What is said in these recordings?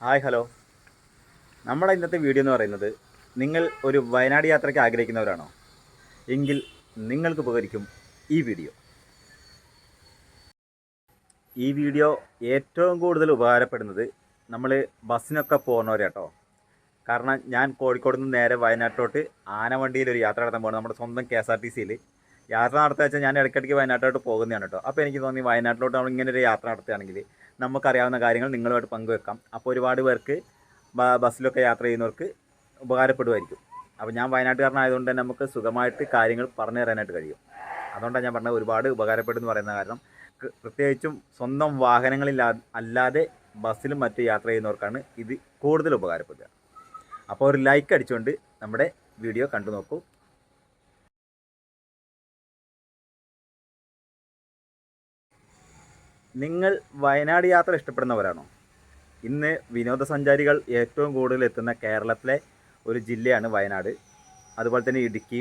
Hi hello. നമ്മുടെ ഇന്നത്തെ video എന്ന് പറയുന്നത് നിങ്ങൾ ഒരു വയനാട് യാത്രയ്ക്ക് ആഗ്രഹിക്കുന്നവരാണോ? എങ്കിൽ നിങ്ങൾക്ക് ഉപകരിക്കും ഈ വീഡിയോ. ഈ വീഡിയോ ഏറ്റവും കൂടുതൽ ഉപകാരപ്പെടുന്നത് നമ്മൾ ബസ്സിനൊക്കെ പോകുന്നവരാട്ടോ കാരണം ഞാൻ കോഴിക്കോട് നിന്ന് നേരെ വയനാട്ടിലോട്ട് ആനവണ്ടിയിൽ ഒരു യാത്ര നടത്താൻ പോകുന്നത് നമ്മുടെ സ്വന്തം കെ എസ് ആർ ടി സിയിൽ യാത്ര നടത്തുക വെച്ചാൽ ഞാൻ ഇടയ്ക്കിടയ്ക്ക് വയനാട്ടിലോട്ട് പോകുന്നതാണ് കേട്ടോ. അപ്പോൾ എനിക്ക് തോന്നി വയനാട്ടിലോട്ട് നമ്മൾ ഇങ്ങനെ ഒരു യാത്ര നടത്തുകയാണെങ്കിൽ നമുക്കറിയാവുന്ന കാര്യങ്ങൾ നിങ്ങളുമായിട്ട് പങ്കുവെക്കാം. അപ്പോൾ ഒരുപാട് പേർക്ക് ബസ്സിലൊക്കെ യാത്ര ചെയ്യുന്നവർക്ക് ഉപകാരപ്പെടുമായിരിക്കും. അപ്പോൾ ഞാൻ വയനാട്ടുകാരനായതുകൊണ്ട് തന്നെ നമുക്ക് സുഖമായിട്ട് കാര്യങ്ങൾ പറഞ്ഞു തരാനായിട്ട് കഴിയും. അതുകൊണ്ടാണ് ഞാൻ പറഞ്ഞത് ഒരുപാട് ഉപകാരപ്പെടുമെന്ന് പറയുന്ന കാരണം പ്രത്യേകിച്ചും സ്വന്തം വാഹനങ്ങളില്ലാ അല്ലാതെ ബസ്സിലും മറ്റ് യാത്ര ചെയ്യുന്നവർക്കാണ് ഇത് കൂടുതൽ ഉപകാരപ്പെടുക. അപ്പോൾ ഒരു ലൈക്ക് അടിച്ചുകൊണ്ട് നമ്മുടെ വീഡിയോ കണ്ടു നോക്കൂ. നിങ്ങൾ വയനാട് യാത്ര ഇഷ്ടപ്പെടുന്നവരാണോ? ഇന്ന് വിനോദസഞ്ചാരികൾ ഏറ്റവും കൂടുതൽ എത്തുന്ന കേരളത്തിലെ ഒരു ജില്ലയാണ് വയനാട്. അതുപോലെ തന്നെ ഇടുക്കി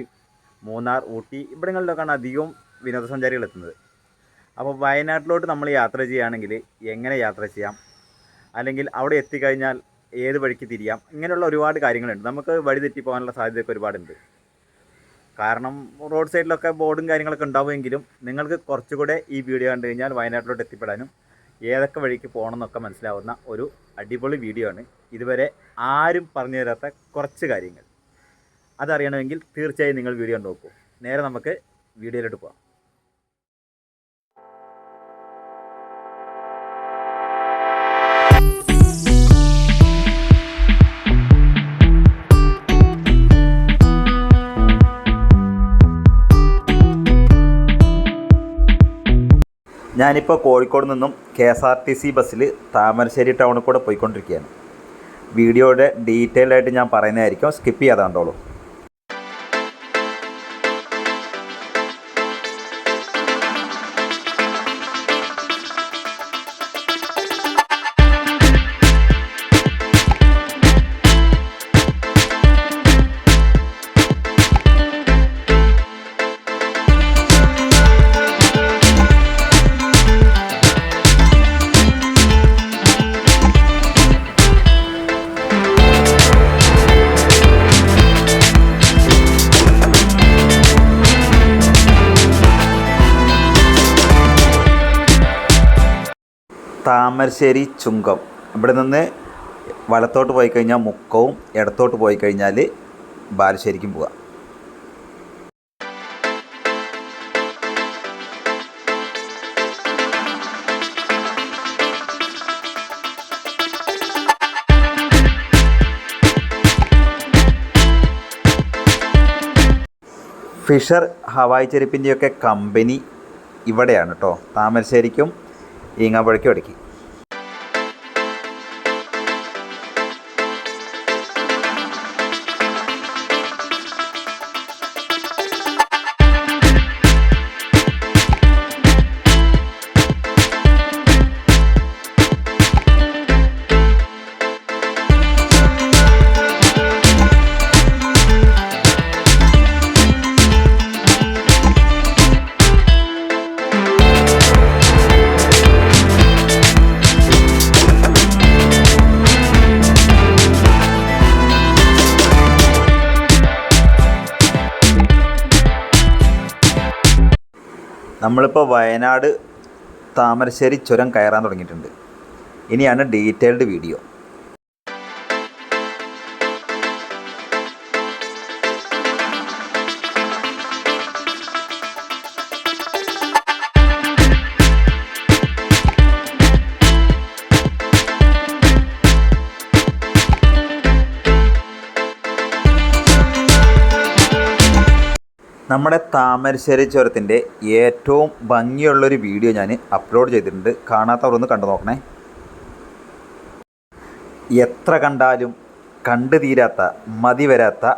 മൂന്നാർ ഊട്ടി ഇവിടങ്ങളിലൊക്കെയാണ് അധികവും വിനോദസഞ്ചാരികൾ എത്തുന്നത്. അപ്പോൾ വയനാട്ടിലോട്ട് നമ്മൾ യാത്ര ചെയ്യുകയാണെങ്കിൽ എങ്ങനെ യാത്ര ചെയ്യാം? അല്ലെങ്കിൽ അവിടെ എത്തിക്കഴിഞ്ഞാൽ ഏത് വഴിക്ക് തിരിയാം? ഇങ്ങനെയുള്ള ഒരുപാട് കാര്യങ്ങളുണ്ട്. നമുക്ക് വഴി തെറ്റി പോകാനുള്ള സാധ്യതയൊക്കെ ഒരുപാടുണ്ട്. കാരണം റോഡ് സൈഡിലൊക്കെ ബോർഡും കാര്യങ്ങളൊക്കെ ഉണ്ടാവുമെങ്കിലും നിങ്ങൾക്ക് കുറച്ചുകൂടെ ഈ വീഡിയോ കണ്ടു കഴിഞ്ഞാൽ വയനാട്ടിലോട്ട് എത്തിപ്പെടാനും ഏതൊക്കെ വഴിക്ക് പോകണം എന്നൊക്കെ മനസ്സിലാവുന്ന ഒരു അടിപൊളി വീഡിയോ ആണ്. ഇതുവരെ ആരും പറഞ്ഞു തരാത്ത കുറച്ച് കാര്യങ്ങൾ. അതറിയണമെങ്കിൽ തീർച്ചയായും നിങ്ങൾ വീഡിയോ നോക്കൂ. നേരെ നമുക്ക് വീഡിയോയിലോട്ട് പോകാം ഞാനിപ്പോൾ കോഴിക്കോട് നിന്നും K S R T C ബസ്സിൽ താമരശ്ശേരി ടൗണിൽ കൂടെ പോയിക്കൊണ്ടിരിക്കുകയാണ്. വീഡിയോയുടെ ഡീറ്റെയിൽ ആയിട്ട് ഞാൻ പറയുന്നതായിരിക്കും. സ്കിപ്പ് ചെയ്യാതെ കണ്ടോളൂ. താമരശ്ശേരി ചുങ്കം. ഇവിടെ നിന്ന് വലത്തോട്ട് പോയി കഴിഞ്ഞാൽ മുക്കവും ഇടത്തോട്ട് പോയി കഴിഞ്ഞാൽ ബാലുശ്ശേരിക്കും പോവാം. ഫിഷർ ഹവായ് ചെരുപ്പിന്റെയൊക്കെ കമ്പനി ഇവിടെയാണ് കേട്ടോ. താമരശ്ശേരിക്കും ഈങ്ങാപ്പുഴയ്ക്കും ഇടയ്ക്ക് നമ്മളിപ്പോൾ വയനാട് താമരശ്ശേരി ചുരം കയറാൻ തുടങ്ങിയിട്ടുണ്ട്. ഇനിയാണ് ഡീറ്റെയിൽഡ് വീഡിയോ നമ്മുടെ താമരശ്ശേരി ചുരത്തിന്റെ ഏറ്റവും ഭംഗിയുള്ളൊരു വീഡിയോ ഞാൻ അപ്ലോഡ് ചെയ്തിട്ടുണ്ട്. കാണാത്തവർ ഒന്ന് കണ്ടു നോക്കണേ. എത്ര കണ്ടാലും കണ്ടു തീരാത്ത മതി വരാത്ത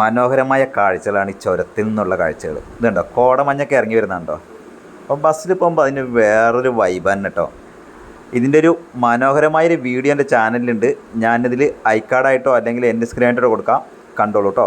മനോഹരമായ കാഴ്ചകളാണ് ഈ ചുരത്തിൽ നിന്നുള്ള കാഴ്ചകൾ. ഇതുണ്ടോ? കോടമഞ്ഞൊക്കെ ഇറങ്ങി വരുന്നുണ്ടോ? അപ്പോൾ ബസ്സിൽ പോകുമ്പോൾ അതിന് വേറൊരു വൈബ് തന്നെ കേട്ടോ ഇതിന്റെ ഒരു മനോഹരമായൊരു വീഡിയോ എന്റെ ചാനലിലുണ്ട് ഞാനിതിൽ ഐക്കാർഡായിട്ടോ അല്ലെങ്കിൽ എന്റെ സ്ക്രീനായിട്ടോ കൊടുക്കാം. കണ്ടോളൂ കേട്ടോ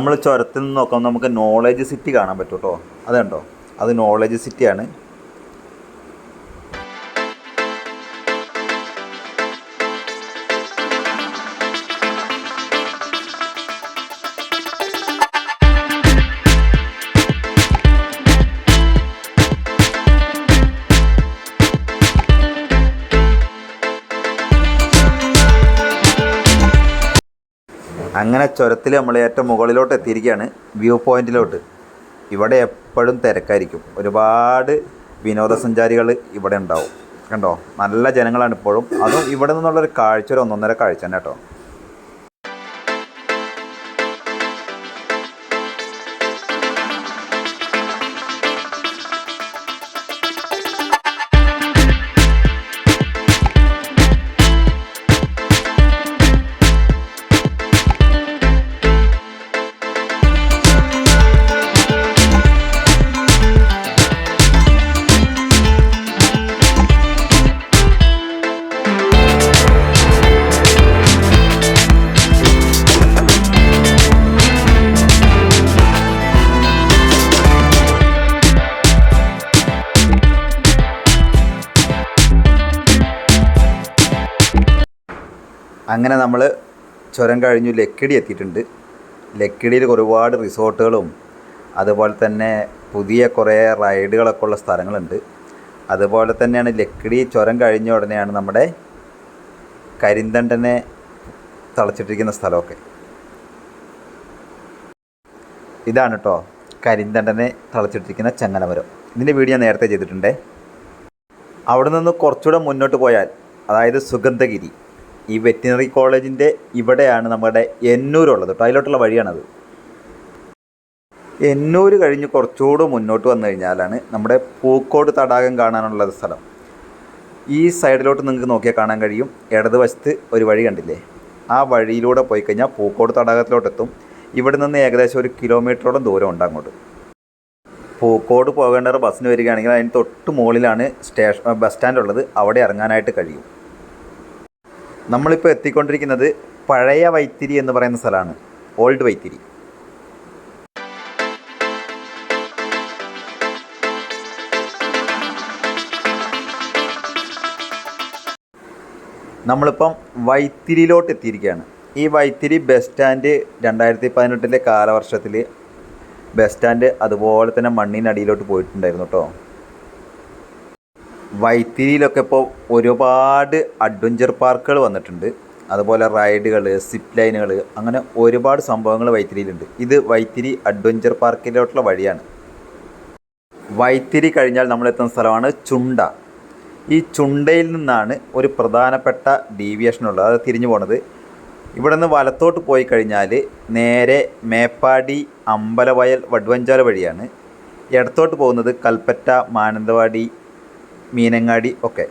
നമ്മൾ ചുരത്തിൽ നിന്ന് നോക്കുമ്പോൾ നമുക്ക് നോളേജ് സിറ്റി കാണാൻ പറ്റും കേട്ടോ അതുണ്ടോ അത് നോളേജ് സിറ്റിയാണ് അങ്ങനെ ചുരത്തിൽ നമ്മൾ ഏറ്റവും മുകളിലോട്ട് എത്തിയിരിക്കുകയാണ് വ്യൂ പോയിന്റിലോട്ട്. ഇവിടെ എപ്പോഴും തിരക്കായിരിക്കും. ഒരുപാട് വിനോദസഞ്ചാരികൾ ഇവിടെ ഉണ്ടാവും. കണ്ടോ? നല്ല ജനങ്ങളാണ് ഇപ്പോഴും. അതും ഇവിടെ നിന്നുള്ളൊരു കാഴ്ച ഒരു ഒന്നൊന്നര കാഴ്ച തന്നെ കേട്ടോ. അങ്ങനെ നമ്മൾ ചുരം കഴിഞ്ഞു ലക്കിടി എത്തിയിട്ടുണ്ട്. ലക്കിടിയിൽ ഒരുപാട് റിസോർട്ടുകളും അതുപോലെ തന്നെ പുതിയ കുറേ റൈഡുകളൊക്കെ ഉള്ള സ്ഥലങ്ങളുണ്ട്. അതുപോലെ തന്നെയാണ് ലക്കിടി ചുരം കഴിഞ്ഞ ഉടനെയാണ് നമ്മുടെ കരിന്തണ്ടനെ തളച്ചിട്ടിരിക്കുന്ന സ്ഥലമൊക്കെ. ഇതാണ് കേട്ടോ കരിന്തണ്ടനെ തളച്ചിട്ടിരിക്കുന്ന ചങ്ങനമരം ഇതിന്റെ വീഡിയോ ഞാൻ നേരത്തെ ചെയ്തിട്ടുണ്ട്. അവിടെ നിന്ന് കുറച്ചുകൂടെ മുന്നോട്ട് പോയാൽ അതായത് സുഗന്ധഗിരി. ഈ വെറ്റിനറി കോളേജിന്റെ ഇവിടെയാണ് നമ്മുടെ എന്നൂരുള്ളത് കേട്ടോ അതിലോട്ടുള്ള വഴിയാണത്. എന്നൂർ കഴിഞ്ഞ് കുറച്ചുകൂടെ മുന്നോട്ട് വന്നു കഴിഞ്ഞാലാണ് നമ്മുടെ പൂക്കോട് തടാകം കാണാനുള്ള സ്ഥലം. ഈ സൈഡിലോട്ട് നിങ്ങൾക്ക് നോക്കിയാൽ കാണാൻ കഴിയും. ഇടതുവശത്ത് ഒരു വഴി കണ്ടില്ലേ? ആ വഴിയിലൂടെ പോയി കഴിഞ്ഞാൽ പൂക്കോട് തടാകത്തിലോട്ടെത്തും. ഇവിടെ നിന്ന് ഏകദേശം ഒരു കിലോമീറ്ററോളം ദൂരം ഉണ്ട് അങ്ങോട്ട്. പൂക്കോട് പോകേണ്ട ബസ്സിന് വരികയാണെങ്കിൽ അതിന് തൊട്ട് മുകളിലാണ് സ്റ്റേഷൻ ബസ് സ്റ്റാൻഡ് ഉള്ളത് അവിടെ ഇറങ്ങാനായിട്ട് കഴിയും. നമ്മളിപ്പോൾ എത്തിക്കൊണ്ടിരിക്കുന്നത് പഴയ വൈത്തിരി എന്ന് പറയുന്ന സ്ഥലമാണ്. ഓൾഡ് വൈത്തിരി. നമ്മളിപ്പം വൈത്തിരിയിലോട്ട് എത്തിയിരിക്കുകയാണ്. ഈ വൈത്തിരി ബസ് സ്റ്റാൻഡ് രണ്ടായിരത്തി പതിനെട്ടിലെ കാലവർഷത്തിൽ ബസ് സ്റ്റാൻഡ് അതുപോലെ തന്നെ മണ്ണിനടിയിലോട്ട് പോയിട്ടുണ്ടായിരുന്നു കേട്ടോ വൈത്തിരിയിലൊക്കെ ഇപ്പോൾ ഒരുപാട് അഡ്വഞ്ചർ പാർക്കുകൾ വന്നിട്ടുണ്ട്. അതുപോലെ റൈഡുകൾ സിപ്പ് ലൈനുകൾ അങ്ങനെ ഒരുപാട് സംഭവങ്ങൾ വൈത്തിരിയിലുണ്ട്. ഇത് വൈത്തിരി അഡ്വഞ്ചർ പാർക്കിലോട്ടുള്ള വഴിയാണ്. വൈത്തിരി കഴിഞ്ഞാൽ നമ്മൾ എത്തുന്ന സ്ഥലമാണ് ചുണ്ട. ഈ ചുണ്ടയിൽ നിന്നാണ് ഒരു പ്രധാനപ്പെട്ട ഡീവിയേഷൻ ഉള്ളത്. അത് തിരിഞ്ഞു പോണത്. ഇവിടെ നിന്ന് വലത്തോട്ട് പോയി കഴിഞ്ഞാൽ നേരെ മേപ്പാടി അമ്പലവയൽ വഡ്വഞ്ചാല വഴിയാണ്. ഇടത്തോട്ട് പോകുന്നത് കൽപ്പറ്റ മാനന്തവാടി മീനങ്ങാടി ഒക്കെ.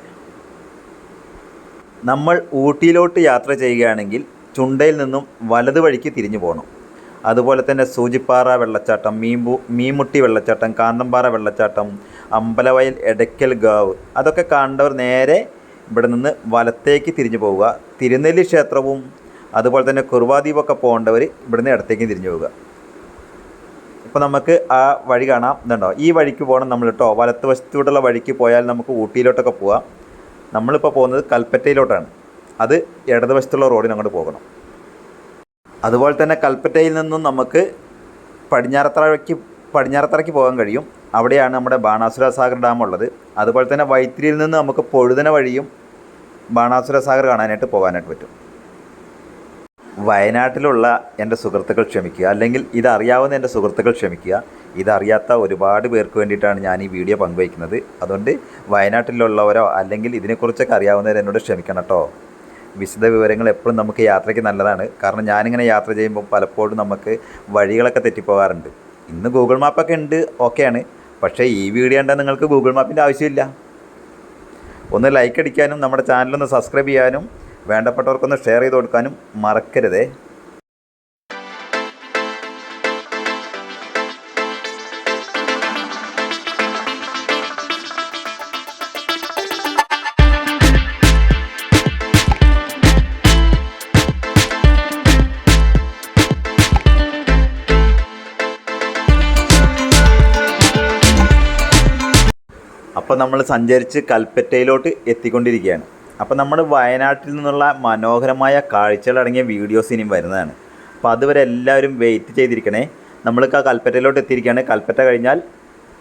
നമ്മൾ ഊട്ടിയിലോട്ട് യാത്ര ചെയ്യുകയാണെങ്കിൽ ചുണ്ടയിൽ നിന്നും വലത് വഴിക്ക് തിരിഞ്ഞു പോകണം അതുപോലെ തന്നെ സൂചിപ്പാറ വെള്ളച്ചാട്ടം മീമ്പു മീമുട്ടി വെള്ളച്ചാട്ടം കാന്തമ്പാറ വെള്ളച്ചാട്ടം അമ്പലവയൽ എടയ്ക്കൽ ഗാവ് അതൊക്കെ കണ്ടവർ നേരെ ഇവിടെ നിന്ന് വലത്തേക്ക് തിരിഞ്ഞു പോവുക. തിരുനെല്ലി ക്ഷേത്രവും അതുപോലെ തന്നെ കുർവാദ്വീപൊക്കെ പോകേണ്ടവർ ഇവിടുന്ന് ഇടത്തേക്ക് തിരിഞ്ഞു പോവുക. ഇപ്പോൾ നമുക്ക് ആ വഴി കാണാം. ഇതുണ്ടോ? ഈ വഴിക്ക് പോകണം നമ്മൾ കേട്ടോ വലത്ത് വശത്തൂടെയുള്ള വഴിക്ക് പോയാൽ നമുക്ക് ഊട്ടിയിലോട്ടൊക്കെ പോവാം. നമ്മളിപ്പോൾ പോകുന്നത് കൽപ്പറ്റയിലോട്ടാണ്. അത് ഇടതുവശത്തുള്ള റോഡിന് അങ്ങോട്ട് പോകണം. അതുപോലെ തന്നെ കൽപ്പറ്റയിൽ നിന്നും നമുക്ക് പടിഞ്ഞാറത്തറയ്ക്ക് പടിഞ്ഞാറത്തറയ്ക്ക് പോകാൻ കഴിയും. അവിടെയാണ് നമ്മുടെ ബാണാസുര സാഗർ ഡാം ഉള്ളത്. അതുപോലെ തന്നെ വൈത്തിരിയിൽ നിന്ന് നമുക്ക് പൊഴുതന വഴിയും ബാണാസുര സാഗർ കാണാനായിട്ട് പോകാനായിട്ട് പറ്റും. വയനാട്ടിലുള്ള എന്റെ സുഹൃത്തുക്കൾ ക്ഷമിക്കുക. അല്ലെങ്കിൽ ഇതറിയാവുന്ന എന്റെ സുഹൃത്തുക്കൾ ക്ഷമിക്കുക. ഇതറിയാത്ത ഒരുപാട് പേർക്ക് വേണ്ടിയിട്ടാണ് ഞാൻ ഈ വീഡിയോ പങ്കുവയ്ക്കുന്നത്. അതുകൊണ്ട് വയനാട്ടിലുള്ളവരോ അല്ലെങ്കിൽ ഇതിനെക്കുറിച്ചൊക്കെ അറിയാവുന്നവർ എന്നോട് ക്ഷമിക്കണം കേട്ടോ വിശദ വിവരങ്ങൾ എപ്പോഴും നമുക്ക് യാത്രയ്ക്ക് നല്ലതാണ്. കാരണം ഞാനിങ്ങനെ യാത്ര ചെയ്യുമ്പോൾ പലപ്പോഴും നമുക്ക് വഴികളൊക്കെ തെറ്റിപ്പോകാറുണ്ട്. ഇന്ന് ഗൂഗിൾ മാപ്പൊക്കെ ഉണ്ട് ഓക്കെയാണ്. പക്ഷേ ഈ വീഡിയോ കണ്ടാൽ നിങ്ങൾക്ക് ഗൂഗിൾ മാപ്പിന്റെ ആവശ്യമില്ല. ഒന്ന് ലൈക്ക് അടിക്കാനും നമ്മുടെ ചാനലൊന്ന് സബ്സ്ക്രൈബ് ചെയ്യാനും വേണ്ടപ്പെട്ടവർക്കൊന്ന് ഷെയർ ചെയ്ത് കൊടുക്കാനും മറക്കരുതേ. അപ്പോൾ നമ്മൾ സഞ്ചരിച്ച് കൽപ്പറ്റയിലോട്ട് എത്തിക്കൊണ്ടിരിക്കുകയാണ്. അപ്പോൾ നമ്മൾ വയനാട്ടിൽ നിന്നുള്ള മനോഹരമായ കാഴ്ചകളടങ്ങിയ വീഡിയോസ് ഇനിയും വരുന്നതാണ്. അപ്പോൾ അതുവരെ എല്ലാവരും വെയിറ്റ് ചെയ്തിരിക്കണേ. നമ്മൾക്ക് ആ കൽപ്പറ്റയിലോട്ട് എത്തിയിരിക്കുകയാണ്. കൽപ്പറ്റ കഴിഞ്ഞാൽ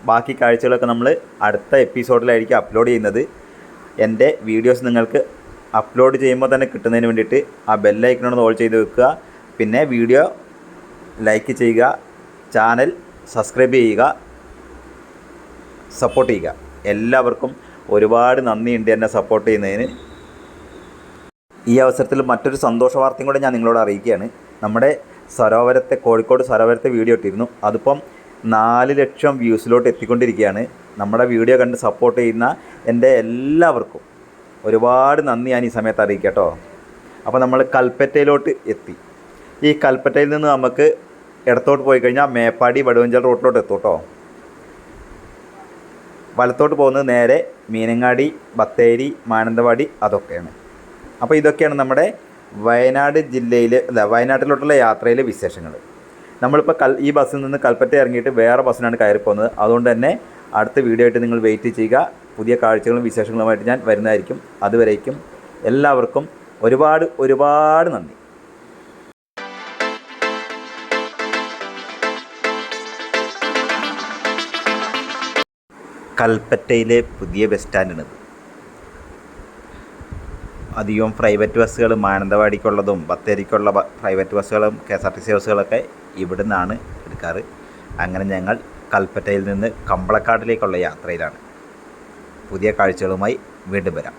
ബാക്കി കാഴ്ചകളൊക്കെ നമ്മൾ അടുത്ത എപ്പിസോഡിലായിരിക്കും അപ്ലോഡ് ചെയ്യുന്നത്. എന്റെ വീഡിയോസ് നിങ്ങൾക്ക് അപ്ലോഡ് ചെയ്യുമ്പോൾ തന്നെ കിട്ടുന്നതിന് വേണ്ടിയിട്ട് ആ ബെല്ലൈക്കണോട് ഓൾ ചെയ്ത് വെക്കുക. പിന്നെ വീഡിയോ ലൈക്ക് ചെയ്യുക. ചാനൽ സബ്സ്ക്രൈബ് ചെയ്യുക. സപ്പോർട്ട് ചെയ്യുക. എല്ലാവർക്കും ഒരുപാട് നന്ദിയുണ്ട് എന്നെ സപ്പോർട്ട് ചെയ്യുന്നതിന്. ഈ അവസരത്തിൽ മറ്റൊരു സന്തോഷ വാർത്തയും കൂടെ ഞാൻ നിങ്ങളോട് അറിയിക്കുകയാണ്. നമ്മുടെ സരോവരത്തെ കോഴിക്കോട് സരോവരത്തെ വീഡിയോ ഇട്ടിരുന്നു. അതിപ്പം നാല് ലക്ഷം വ്യൂസിലോട്ട് എത്തിക്കൊണ്ടിരിക്കുകയാണ്. നമ്മുടെ വീഡിയോ കണ്ട് സപ്പോർട്ട് ചെയ്യുന്ന എന്റെ എല്ലാവർക്കും ഒരുപാട് നന്ദി ഞാൻ ഈ സമയത്ത് അറിയിക്കാം കേട്ടോ. അപ്പോൾ നമ്മൾ കൽപ്പറ്റയിലോട്ട് എത്തി. ഈ കൽപ്പറ്റയിൽ നിന്ന് നമുക്ക് ഇടത്തോട്ട് പോയി കഴിഞ്ഞാൽ മേപ്പാടി വടുവഞ്ചൽ റോട്ടിലോട്ട് എത്തും കേട്ടോ. വലത്തോട്ട് പോകുന്നത് നേരെ മീനങ്ങാടി ബത്തേരി മാനന്തവാടി അതൊക്കെയാണ്. അപ്പോൾ ഇതൊക്കെയാണ് നമ്മുടെ വയനാട് ജില്ലയിലെ അല്ല വയനാട്ടിലോട്ടുള്ള യാത്രയിലെ വിശേഷങ്ങൾ. നമ്മളിപ്പോൾ കൽ ഈ ബസ്സിൽ നിന്ന് കൽപ്പറ്റ ഇറങ്ങിയിട്ട് വേറെ ബസ്സിനാണ് കയറി പോകുന്നത്. അതുകൊണ്ട് തന്നെ അടുത്ത വീഡിയോ ആയിട്ട് നിങ്ങൾ വെയിറ്റ് ചെയ്യുക. പുതിയ കാഴ്ചകളും വിശേഷങ്ങളുമായിട്ട് ഞാൻ വരുന്നതായിരിക്കും. അതുവരേക്കും എല്ലാവർക്കും ഒരുപാട് ഒരുപാട് നന്ദി. കൽപ്പറ്റയിലെ പുതിയ ബസ് സ്റ്റാൻഡാണിത്. അധികവും പ്രൈവറ്റ് ബസ്സുകൾ മാനന്തവാടിക്കുള്ളതും ബത്തേരിക്കുള്ള പ്രൈവറ്റ് ബസ്സുകളും K S R T C ബസ്സുകളൊക്കെ ഇവിടെ നിന്നാണ് എടുക്കാറ്. അങ്ങനെ ഞങ്ങൾ കൽപ്പറ്റയിൽ നിന്ന് കമ്പളക്കാട്ടിലേക്കുള്ള യാത്രയിലാണ്. പുതിയ കാഴ്ചകളുമായി വീണ്ടും വരാം.